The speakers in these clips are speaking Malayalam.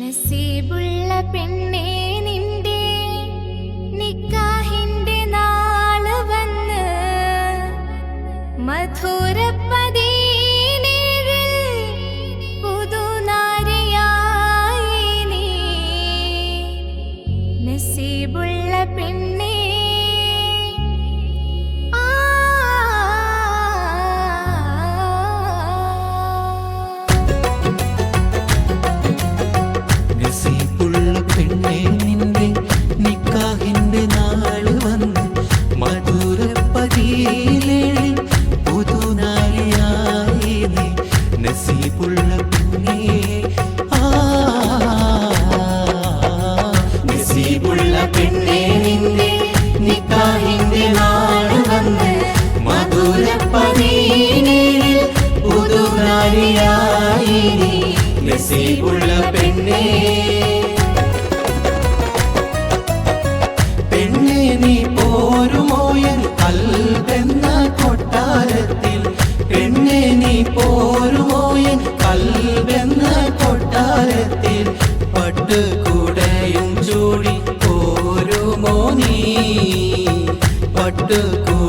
നസീബുള്ള പെണ്ണേ புது நரியாயினி நெசிவுள்ள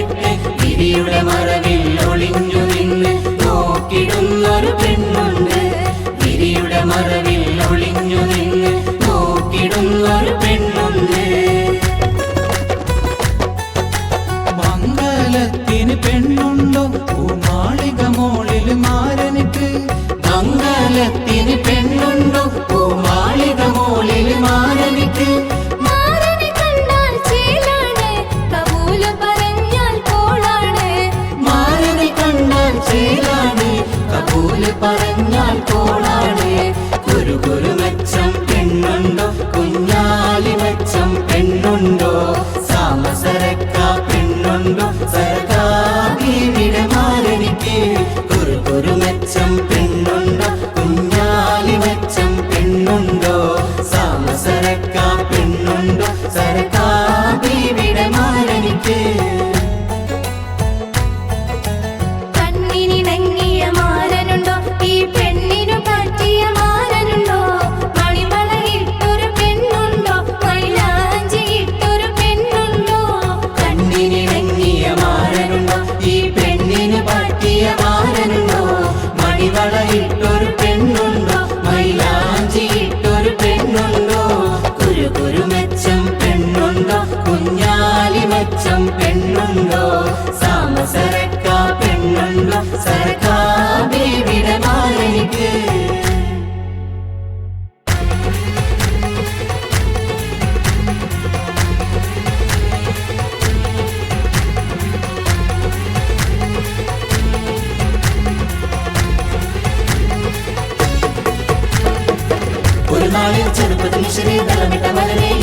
തട്ടവുമിട്ട് വിരിയുടെ മറവിൽ ഒളിഞ്ഞു നിന്ന് നോക്കിടുന്നൊരു പെണ്ണുണ്ട്. വിരിയുടെ മറവിൽ ഒളിഞ്ഞു നിന്ന് നോക്കിടുന്നൊരു പെണ്ണുണ്ട്. മംഗലത്തിന് പെണ്ണുണ്ടോ? പൂമാളിക മോളിൽ മാരനിക്ക്. മംഗലത്തിന് പെണ്ണുണ്ടോ? പൂമാളിക മോളിൽ മാരനിക്ക്. പറഞ്ഞാൽ കോളാണ് കുരു കുരു മെച്ചം പെണ്ണുണ്ടോ? കുഞ്ഞാലി മെച്ചം പെണ്ണുണ്ടോ? സാമസരക്ക പെണ്ണുണ്ടോ?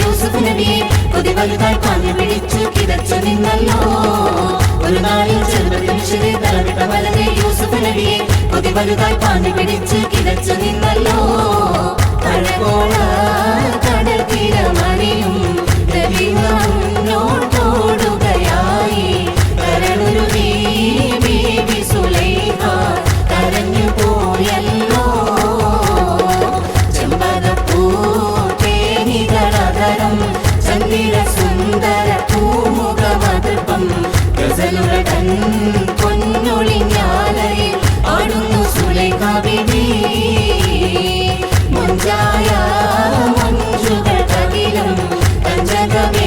യൂസുഫ് നബിയെ കൊതി വലുതായി പാഞ്ഞു പിടിച്ചു കിതച്ചു നിന്നല്ലോ ഒരു നാളിൽ ചെറുപ്പത്തിൽ ശ്രീധരമിട്ട മലരെ യൂസുഫ് നബിയെ കൊതി വലുതായി പാഞ്ഞു പിടിച്ച് കിതച്ചു നിന്നല്ലോ. തഴകോള കടൽ തീരമറിയും മുന്നോട്ടോടുകയായി കരളൊരു ബീബി സുലൈഹ കരഞ്ഞു പോയല്ലോ. ചെമ്പകപ്പൂതേനികളതരം ചന്ദ്ര സുന്ദര പൂമുഖമതൃപ്പം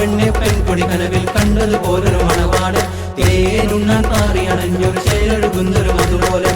പെണ്ണെ പെൺകുടി കനവിൽ കണ്ടതുപോലൊരു മണവാട് തേനുണ്ണാൻ താറി അണഞ്ഞൊരു ചേരൊഴുകുന്നൊരു അതുപോലെ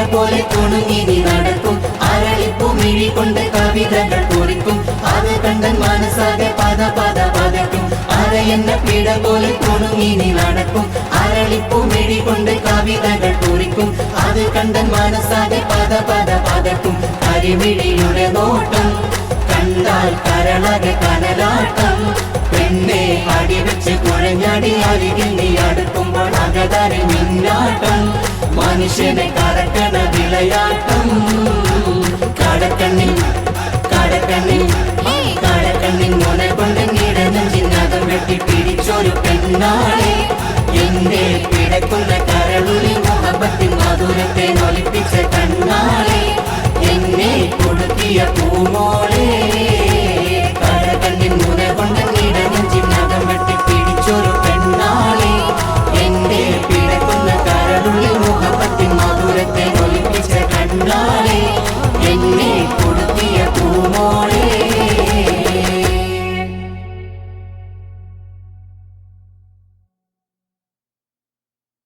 வீரர் போல துணுங்கி நடக்கும் அரளிப்பும் விழி கொண்ட கவிதைகள் பொறிக்கும் அத கண்டன் மனசாக பத பத பதக்கும் அற என்ன பீட போல துணுங்கி நடக்கும் அரளிப்பும் விழி கொண்ட கவிதைகள் பொறிக்கும் அது கண்டன் மனசாக பத பத பதக்கும் கரிவிழியுடைய நோட்டம் கண்டால் கரலாக கனலாட்டம் பெண்ணே அடி வச்சு குழஞ்சாடி அருகில் நீ அடுக்கும் போல் அகதாரி மின்னாட்டம் മനുഷ്യനെ കടക്കണ വിളയാട്ടം. കടക്കണ്ണിൻ കടക്കണ്ണിൻ കടക്കണ്ണിൻ മുന കൊണ്ട് നീടനം ചിന്നകം വെട്ടി പിടിച്ചൊരു പെണ്ണാളെ